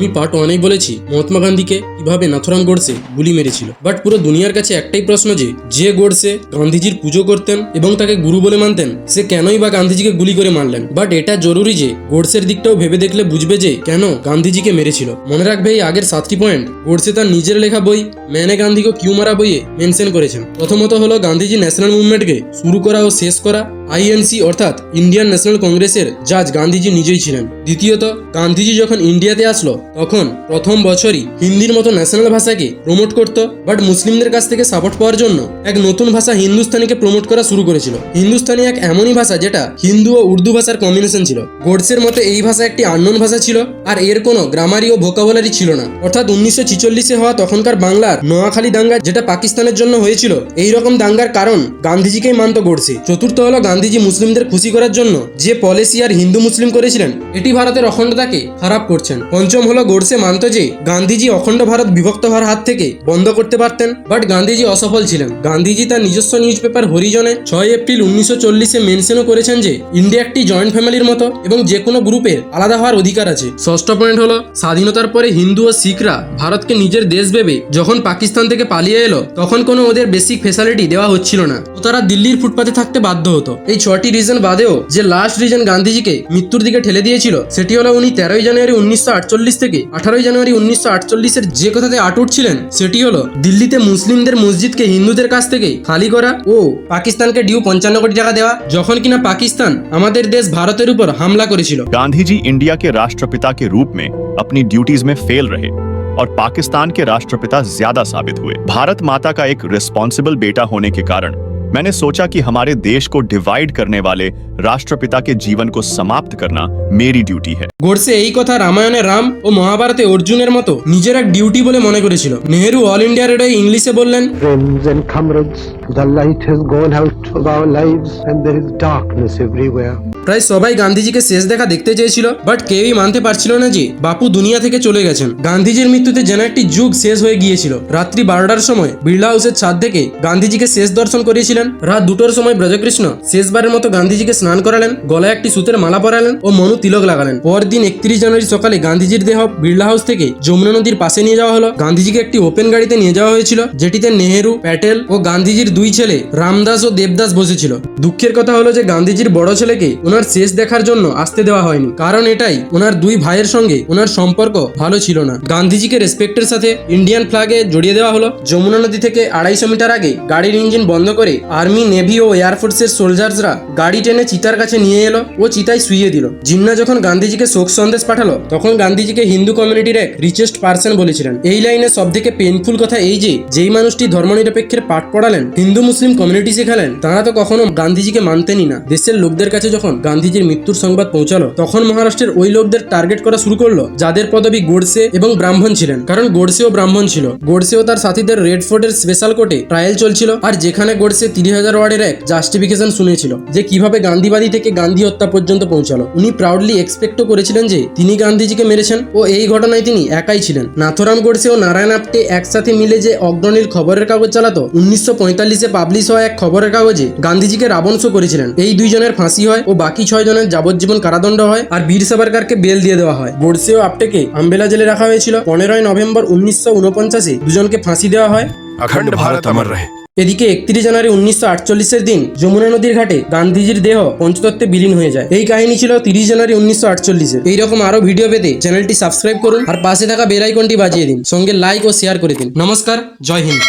আমি পার্ট ওয়ানেই বলেছি, মহাত্মা গান্ধীকে কীভাবে নাথুরাম গোডসে গুলি মেরেছিল। বাট পুরো দুনিয়ার কাছে একটাই প্রশ্ন যে যে গোডসে গান্ধীজির পুজো করতেন এবং তাকে গুরু বলে মানতেন, সে কেনই বা গান্ধীজিকে গুলি করে মারলেন? বাট এটা জরুরি যে গোডসের দিকটাও ভেবে দেখলে বুঝবে যে, কেন গান্ধীজিকে মেরেছিল। মনে রাখবে এই আগের সাতটি পয়েন্ট গোডসে তার নিজের লেখা বই, ম্যানে গান্ধীকে কিউ মারা বইয়ে মেনশন করেছেন। প্রথমত হলো গান্ধীজি ন্যাশনাল মুভমেন্টকে শুরু করা ও শেষ করা আইএনসি অর্থাৎ ইন্ডিয়ান ন্যাশনাল কংগ্রেসের জাজ গান্ধীজি নিজেই ছিলেন। দ্বিতীয়ত, গান্ধীজি যখন ইন্ডিয়াতে আসলো, তখন প্রথম বছরই হিন্দির মতো ন্যাশনাল ভাষাকে প্রমোট করত বাট মুসলিমদের কাছ থেকে সাপোর্ট পাওয়ার জন্য এক নতুন ভাষা হিন্দুস্তানিকে প্রমোট করা শুরু করেছিল। হিন্দুস্তানি এক এমনই ভাষা যেটা হিন্দু ও উর্দু ভাষার কম্বিনেশন ছিল। গোডসের মতে এই ভাষা একটি আননোন ভাষা ছিল, আর এর কোনো গ্রামারি ও ভোকাবুলারি ছিল না। অর্থাৎ উনিশশো ছিচল্লিশে হওয়া তখনকার বাংলার নোয়াখালী দাঙ্গা যেটা পাকিস্তানের জন্য হয়েছিল, এই রকম দাঙ্গার কারণ গান্ধীজিকেই মানত গোডসে চতুর্থ হলো গান্ধীজি মুসলিমদের খুশি করার জন্য যে পলিসি আর হিন্দু মুসলিম করেছিলেন, এটি ভারতের অখণ্ডতাকে খারাপ করছেন। পঞ্চম হলো গোডসে মানত যে, গান্ধীজি অখণ্ড ভারত বিভক্ত হওয়ার হাত থেকে বন্ধ করতে পারতেন, বাট গান্ধীজি অসফল ছিলেন। গান্ধীজি তার নিজস্ব নিউজ পেপার হরিজনে ছয় এপ্রিল উনিশশো চল্লিশে মেনশনও করেছেন যে, ইন্ডিয়া একটি জয়েন্ট ফ্যামিলির মতো এবং যে কোনো গ্রুপের আলাদা হওয়ার অধিকার আছে। ষষ্ঠ পয়েন্ট হলো, স্বাধীনতার পরে হিন্দু ও শিখরা ভারতকে নিজের দেশ ভেবে যখন পাকিস্তান থেকে পালিয়ে এলো, তখন কোনো ওদের বেসিক ফেসিলিটি দেওয়া হচ্ছিল না। ও তারা দিল্লির ফুটপাতে থাকতে বাধ্য হতো। এই ছটি রিজন বাদেও যে লাস্ট রিজন গান্ধীজিকে মৃত্যুর দিকে ঠেলে দিয়েছিল সেটি হলো উনি তেরোই জানুয়ারি উনিশশো আটচল্লিশ থেকে আঠারোই জানুয়ারি উনিশশো আটচল্লিশের যে কথাতে আটুট ছিলেন সেটি হলো দিল্লিতে মুসলিমদের মসজিদকে হিন্দুদের কাছ থেকে খালি করা ও পাকিস্তানকে ডিউ পঞ্চান্ন কোটি টাকা দেওয়া যখন কিনা পাকিস্তান আমাদের দেশ ভারতের উপর হামলা করেছিল गांधी जी इंडिया के राष्ट्रपिता के रूप में अपनी ड्यूटीज में फेल रहे और पाकिस्तान के राष्ट्रपिता ज्यादा साबित हुए भारत माता का एक रिस्पॉन्सिबल बेटा होने के कारण मैंने सोचा कि हमारे देश को डिवाइड करने वाले राष्ट्रपिता के जीवन को समाप्त करना मेरी ड्यूटी है গোডসে এই কথা রামায়ণে রাম ও মহাভারতে অর্জুনের মতো নিজের এক ডিউটি বলে মনে করেছিল নেহেরু অল ইন্ডিয়া রেডিও ইংলিশে বললেন Friends and comrades, the light has gone out of our lives and there is darkness everywhere. প্রায় সবাই গান্ধীজিকে শেষ দেখা দেখতে চেয়েছিল বাট কেউই মানতে পারছিল না যে বাপু দুনিয়া থেকে চলে গেছেন গান্ধীজির মৃত্যুতে যেন একটি যুগ শেষ হয়ে গিয়েছিল রাত্রি বারোটার সময় বিড়লা হাউসের ছাদ থেকে গান্ধীজিকে শেষ দর্শন করিয়েছিলেন রাত দুটোর সময় ব্রজকৃষ্ণ শেষবারের মতো গান্ধীজিকে স্নান করালেন, গলায় একটি সুতের মালা পরালেন ও মনু তিলক লাগালেন। পরদিন একত্রিশ জানুয়ারি সকালে গান্ধীজির দেহ বিড়লা হাউস থেকে যমুনা নদীর পাশে নিয়ে যাওয়া হলো। গান্ধীজিকে একটি ওপেন গাড়িতে নিয়ে যাওয়া হয়েছিল, যেটিতে নেহেরু, প্যাটেল ও গান্ধীজির দুই ছেলে রামদাস ও দেবদাস বসেছিল। দুঃখের কথা হলো যে গান্ধীজির বড় ছেলেকে ওনার শেষ দেখার জন্য আসতে দেওয়া হয়নি। কারণ এটাই ওনার দুই ভাইয়ের সঙ্গে ওনার সম্পর্ক ভালো ছিল না। গান্ধীজিকে রেসপেক্টের সাথে ইন্ডিয়ান ফ্ল্যাগে জড়িয়ে দেওয়া হলো। যমুনা নদী থেকে আড়াইশো মিটার আগে গাড়ির ইঞ্জিন বন্ধ করে আর্মি, নেভি ও এয়ারফোর্সের সোলজার্সরা গাড়ি টেনে চিতার কাছে নিয়ে এলো ও চিতায় শুইয়ে দিল। জিন্না যখন গান্ধীজিকে শোক সন্দেশ পাঠালো, তখন গান্ধীজিকে হিন্দু কমিউনিটির এক রিচেস্ট পার্সন বলেছিলেন। এই লাইনে সব থেকে পেনফুল কথা এই যে, যেই মানুষটি ধর্মনিরপেক্ষের পাঠ পড়ালেন, হিন্দু মুসলিম কমিউনিটি শেখালেন, তারা তো কখনো গান্ধীজিকে মানতেনই না। দেশের লোকদের কাছে যখন গান্ধীজির মৃত্যুর সংবাদ পৌঁছালো, তখন মহারাষ্ট্রের ওই লোকদের টার্গেট করা শুরু করল, যাদের পদবি গোডসে এবং ব্রাহ্মণ ছিলেন। কারণ গোডসেও ব্রাহ্মণ ছিল। গোডসে ও তার সাথীদের রেড ফোর্টের স্পেশাল কোর্টে ট্রায়াল চলছিল, আর যেখানে গোডসে তিরিশ হাজার ওয়ার্ডের এক জাস্টিফিকেশন শুনেছিল যে কিভাবে গান্ধীবাদী থেকে গান্ধী হত্যা পর্যন্ত পৌঁছালো উনি প্রাউডলি এক্সপেক্টও করেছিলেন যে তিনি গান্ধীজিকে মেরেছেন ও এই ঘটনায় তিনি একাই ছিলেন নাথুরাম গোডসে ও নারায়ণ আপ্টে একসাথে মিলে যে অগ্রণীর খবরের কাগজ চালাতো উনিশশো পঁয়তাল্লিশে পাবলিশ হওয়া এক খবরের কাগজে গান্ধীজিকে রাবণ শো করেছিলেন এই দুইজনের ফাঁসি হয় ও বাকি ছয় জনের যাবজ্জীবন কারাদণ্ড হয় আর বীর সাভারকারকে বেল দিয়ে দেওয়া হয় গোডসে ও আপ্টেকে আম্বেলা জেলে রাখা হয়েছিল পনেরোই নভেম্বর উনিশশো উনপঞ্চাশে দুজনকে ফাঁসি দেওয়া হয় अखंड भारत अमर रहे এদিকে একত্রিশ জানুয়ারি উনিশশো আটচল্লিশের দিন যমুনা নদীর ঘাটে গান্ধীজির দেহ পঞ্চতত্ত্বে বিলীন হয়ে যায়। এই কাহিনী ছিল তিরিশ জানুয়ারি উনিশশো আটচল্লিশে এইরকম আরও ভিডিও পেতে চ্যানেলটি সাবস্ক্রাইব করুন আর পাশে থাকা বেল আইকনটি বাজিয়ে দিন। সঙ্গে লাইক ও শেয়ার করে দিন। নমস্কার, জয় হিন্দ।